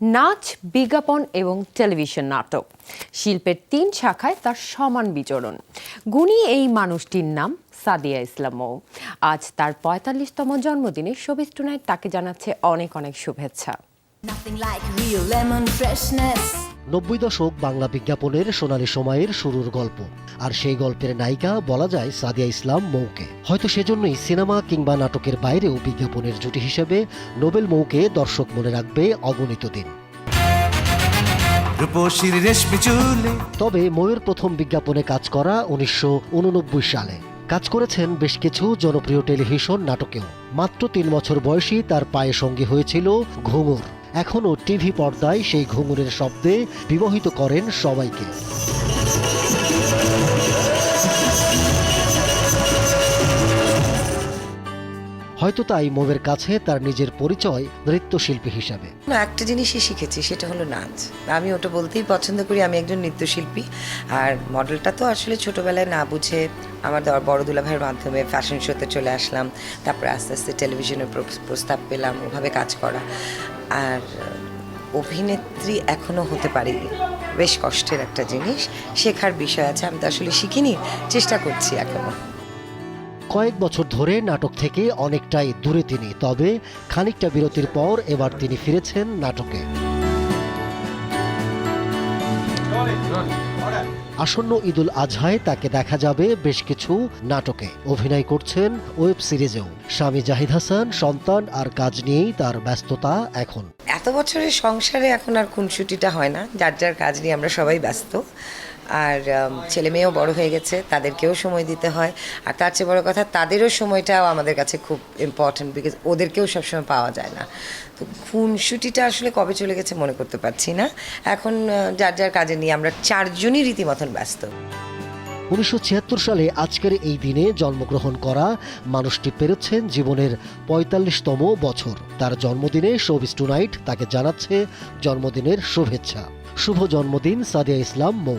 নাচ, বিজ্ঞাপন এবং টেলিভিশন নাটক। শিল্পের তিন শাখায় তার সমান বিচরণ। গুণী এই মানুষটির নাম সাদিয়া ইসলাম আজ তার পঁয়তাল্লিশতম জন্মদিনে টুনাইট তাকে জানাচ্ছে অনেক অনেক শুভেচ্ছা। Nothing like real lemon freshness. নব্বই দশক বাংলা বিজ্ঞাপনের সোনালি সময়ের শুরুর গল্প। আর সেই গল্পের নায়িকা বলা যায় সাদিয়া ইসলাম মৌকে। হয়তো সেজন্যই সিনেমা কিংবা নাটকের বাইরেও বিজ্ঞাপনের জুটি হিসেবে নোবেল মৌকে দর্শক মনে রাখবে অগণিত দিন। তবে ময়ূর প্রথম বিজ্ঞাপনে কাজ করা উনিশশো উননব্বই সালে। কাজ করেছেন বেশ কিছু জনপ্রিয় টেলিভিশন নাটকেও। মাত্র তিন বছর বয়সী তার পায়ে সঙ্গী হয়েছিল ঘুঙুর। এখনও টিভি পর্দায় সেই ঘুঙুরের শব্দে বিমোহিত করেন সবাইকে। হয়তো তাই মোবের কাছে তার নিজের পরিচয় নৃত্যশিল্পী হিসাবে। একটা জিনিসই শিখেছি, সেটা হলো নাচ। আমি ওটা বলতেই পছন্দ করি, আমি একজন নৃত্যশিল্পী। আর মডেলটা তো আসলে ছোটবেলায় না বুঝে আমার দেওয়ার বড় দুলাভাইয়ের মাধ্যমে ফ্যাশন শোতে চলে আসলাম। তারপরে আস্তে আস্তে টেলিভিশনের প্র- প্রস্তাব পেলাম, ওভাবে কাজ করা। আর অভিনেত্রী এখনও হতে পারিনি। বেশ কষ্টের একটা জিনিস। শেখার বিষয় আছে, আমি তো আসলে শিখিনি, চেষ্টা করছি এখনও কয়েক বছর ধরে নাটক থেকে অনেকটাই দূরে তিনি, তবে খানিকটা বিরতির পর এবার তিনি ফিরেছেন নাটকে। আসন্ন ঈদুল আজহায় তাকে দেখা যাবে বেশ কিছু নাটকে। অভিনয় করছেন ওয়েব সিরিজেও। স্বামী জাহিদ হাসান, সন্তান আর কাজ নিয়েই তার ব্যস্ততা এখন। এত বছরের সংসারে এখন আর কোন খুনসুটিটা হয় না। যার যার কাজ নিয়ে আমরা সবাই ব্যস্ত। আর ছেলে মেয়েও বড় হয়ে গেছে, তাদেরকেও সময় দিতে হয়। আর তার চেয়ে বড় কথা, তাদেরও সময়টাও আমাদের কাছে খুব ইম্পর্ট্যান্ট বিকজ ওদেরকেও সবসময় পাওয়া যায় না। তো খুনসুটিটা আসলে কবে চলে গেছে মনে করতে পারছি না। এখন যার যার কাজে নিয়ে আমরা চারজনই রীতিমতন ব্যস্ত। উনিশশো ছিয়াত্তর সালে আজকের এই দিনে জন্মগ্রহণ করা মানুষটি পেরোচ্ছেন জীবনের পঁয়তাল্লিশতম বছর। তার জন্মদিনে শোবিস টুনাইট তাকে জানাচ্ছে জন্মদিনের শুভেচ্ছা। শুভ জন্মদিন সাদিয়া ইসলাম মৌ।